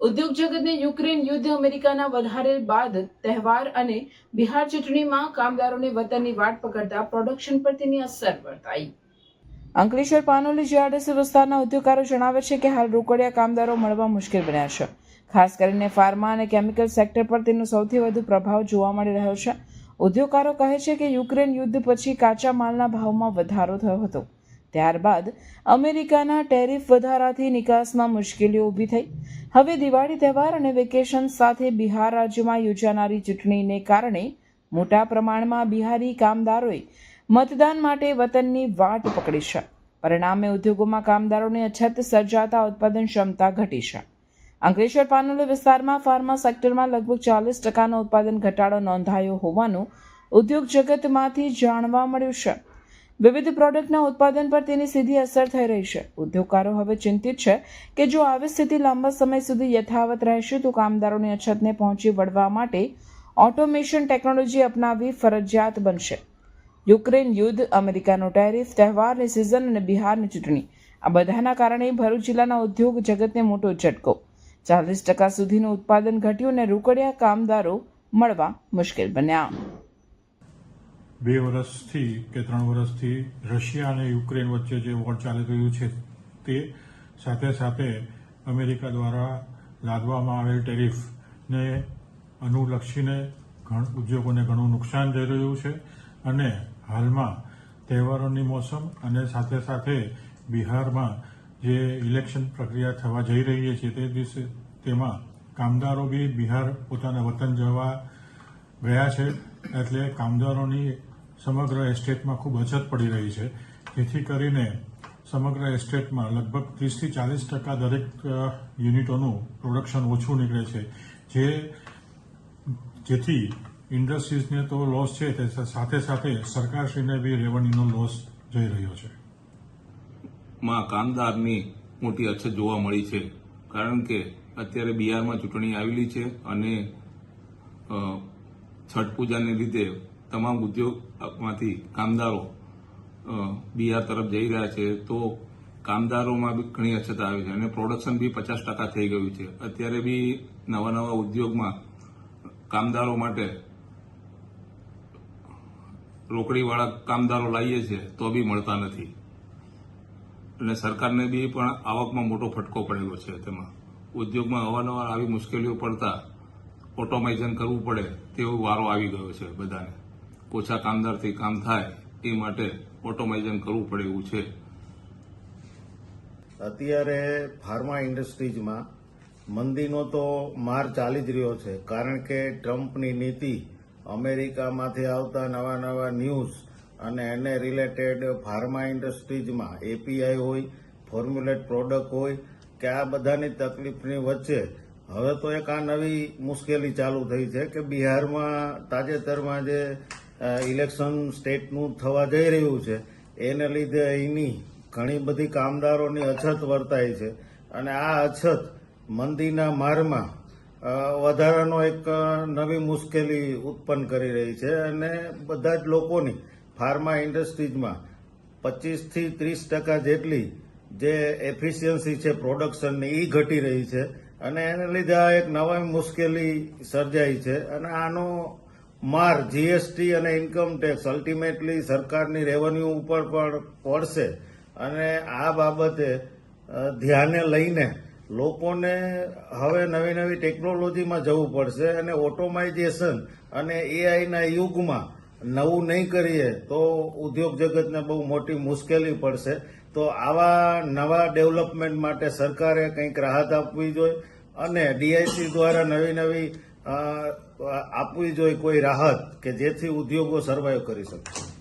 ઉદ્યોગ જગતને યુક્રેન યુદ્ધ અમેરિકાના વધારે બાદ તહેવાર અને બિહાર ચૂંટણીમાં કામદારોને વતનની વાટ પકડતા પ્રોડક્શન પર તેની અસર વર્તાઈ. અંકલેશ્વર પાનોલી જીઆરડીસી વિસ્તારના ઉદ્યોગકારો જણાવે છે કે હાલ રોકડિયા કામદારો મળવા મુશ્કેલ બન્યા છે. ખાસ કરીને ફાર્મા અને કેમિકલ સેક્ટર પર તેનો સૌથી વધુ પ્રભાવ જોવા મળી રહ્યો છે. ઉદ્યોગકારો કહે છે કે યુક્રેન યુદ્ધ પછી કાચા માલના ભાવમાં વધારો થયો હતો. ત્યારબાદ અમેરિકાના ટેરિફ વધારાથી નિકાસમાં મુશ્કેલીઓ ઊભી થઈ. હવે દિવાળી તહેવાર અને વેકેશન સાથે બિહાર રાજ્યમાં યોજાનારી ચૂંટણીને કારણે મોટા પ્રમાણમાં બિહારી કામદારોએ મતદાન માટે વતનની વાટ પકડી છે. પરિણામે ઉદ્યોગોમાં કામદારોની અછત સર્જાતા ઉત્પાદન ક્ષમતા ઘટી છે. અંકલેશ્વર પાનોલી વિસ્તારમાં ફાર્મા સેક્ટરમાં લગભગ ચાલીસ ટકાનો ઉત્પાદન ઘટાડો નોંધાયો હોવાનું ઉદ્યોગ જગતમાંથી જાણવા મળ્યું છે. વિવિધ પ્રોડક્ટના ઉત્પાદન પર તેની સીધી અસર થઈ રહી છે. ઉદ્યોગકારો હવે ચિંતિત છે કે જો આવી સ્થિતિ લાંબા સમય સુધી યથાવત રહેશે, તો કામદારોની અછતને પહોંચી વળવા માટે ઓટોમેશન ટેકનોલોજી અપનાવવી ફરજિયાત બનશે. યુક્રેન યુદ્ધ, અમેરિકાનો ટેરિફ, તહેવારની સિઝન અને બિહારની ચૂંટણી, આ બધાના કારણે ભરૂચ જિલ્લાના ઉદ્યોગ જગતને મોટો ઝટકો. ચાલીસ ટકા સુધીનું ઉત્પાદન ઘટ્યું અને રોકડિયા કામદારો મળવા મુશ્કેલ બન્યા. બે વર્ષથી કે ત્રણ વર્ષથી રશિયા અને યુક્રેન વચ્ચે જે વોર ચાલી રહ્યું છે, તે સાથે સાથે અમેરિકા દ્વારા લાદવામાં આવેલ ટેરિફને અનુલક્ષીને ઉદ્યોગોને ઘણું નુકસાન થઈ રહ્યું છે અને હાલમાં તહેવારોની મોસમ અને સાથે સાથે બિહારમાં જે ઇલેક્શન પ્રક્રિયા થવા જઈ રહી છે, તે દિવસે તેમાં કામદારો બી બિહાર પોતાના વતન જવા ગયા છે. એટલે કામદારોની સમગ્ર એસ્ટેટમાં ખૂબ અછત પડી રહી છે. જેથી કરીને સમગ્ર એસ્ટેટમાં લગભગ ત્રીસથી ચાલીસ ટકા દરેક યુનિટોનું પ્રોડક્શન ઓછું નીકળે છે. જે, જેથી ઇન્ડસ્ટ્રીઝને તો લોસ છે, તે સાથે સાથે સરકારશ્રીને બી રેવન્યુનો લોસ જઈ રહ્યો છે. માં કામદારની મોટી અછત જોવા મળી છે. કારણ કે અત્યારે બિહારમાં ચૂંટણી આવેલી છે અને છઠ પૂજાને લીધે તમામ ઉદ્યોગમાંથી કામદારો બિહાર તરફ જઈ રહ્યા છે, તો કામદારોમાં બી ઘણી અછત આવી છે અને પ્રોડક્શન બી પચાસ ટકા થઈ ગયું છે. અત્યારે બી નવા નવા ઉદ્યોગમાં કામદારો માટે રોકડીવાળા કામદારો લાવીએ છીએ તો બી મળતા નથી. અને સરકારને બી પણ આવકમાં મોટો ફટકો પડેલો છે તેમાં. ઉદ્યોગમાં અવારનવાર આવી મુશ્કેલીઓ પડતા ઓટોમાઇઝન કરવું પડે તેવો વારો આવી ગયો છે બધાને. ઓછા કામદારથી કામ થાય એ માટે ઓટોમાઇઝન કરવું પડે એવું છે. અત્યારે ફાર્મા ઇન્ડસ્ટ્રીઝમાં મંદીનો તો માર ચાલી જ રહ્યો છે, કારણ કે ટ્રમ્પની નીતિ અમેરિકામાંથી આવતા નવા નવા ન્યૂઝ અને એને રિલેટેડ ફાર્મા ઇન્ડસ્ટ્રીઝમાં એપીઆઈ હોય, ફોર્મ્યુલેટ પ્રોડક્ટ હોય, કે આ બધાની તકલીફની વચ્ચે હવે તો એક આ નવી મુશ્કેલી ચાલુ થઈ છે કે બિહારમાં તાજેતરમાં જે ઇલેક્શન સ્ટેટનું થવા જઈ રહ્યું છે. એને લીધે અહીંની ઘણી બધી કામદારોની અછત વર્તાય છે. અને આ અછત મંદીના મારમાં વધારાનો એક નવી મુશ્કેલી ઉત્પન્ન કરી રહી છે. અને બધા જ લોકોની ફાર્મા ઇન્ડસ્ટ્રીઝમાં પચીસથી ત્રીસ ટકા જેટલી જે એફિશિયન્સી છે પ્રોડક્શનની એ ઘટી રહી છે. અને એને લીધે આ એક નવા મુશ્કેલી સર્જાઈ છે. અને આનો માર જીએસટી અને ઇન્કમ ટેક્સ અલ્ટિમેટલી સરકારની રેવન્યુ ઉપર પણ પડશે. અને આ બાબતે ધ્યાને લઈને લોકોને હવે નવી નવી ટેકનોલોજીમાં જવું પડશે અને ઓટોમાઇઝેશન અને એઆઈના યુગમાં નવું નહીં કરીએ તો ઉદ્યોગ જગતને બહુ મોટી મુશ્કેલી પડશે. તો આવા નવા ડેવલપમેન્ટ માટે સરકારે કંઈક રાહત આપવી જોઈએ અને ડીઆઈસી દ્વારા નવી નવી આપવી જોઈએ કોઈ રાહત કે જેથી ઉદ્યોગો સર્વાઈવ કરી શકે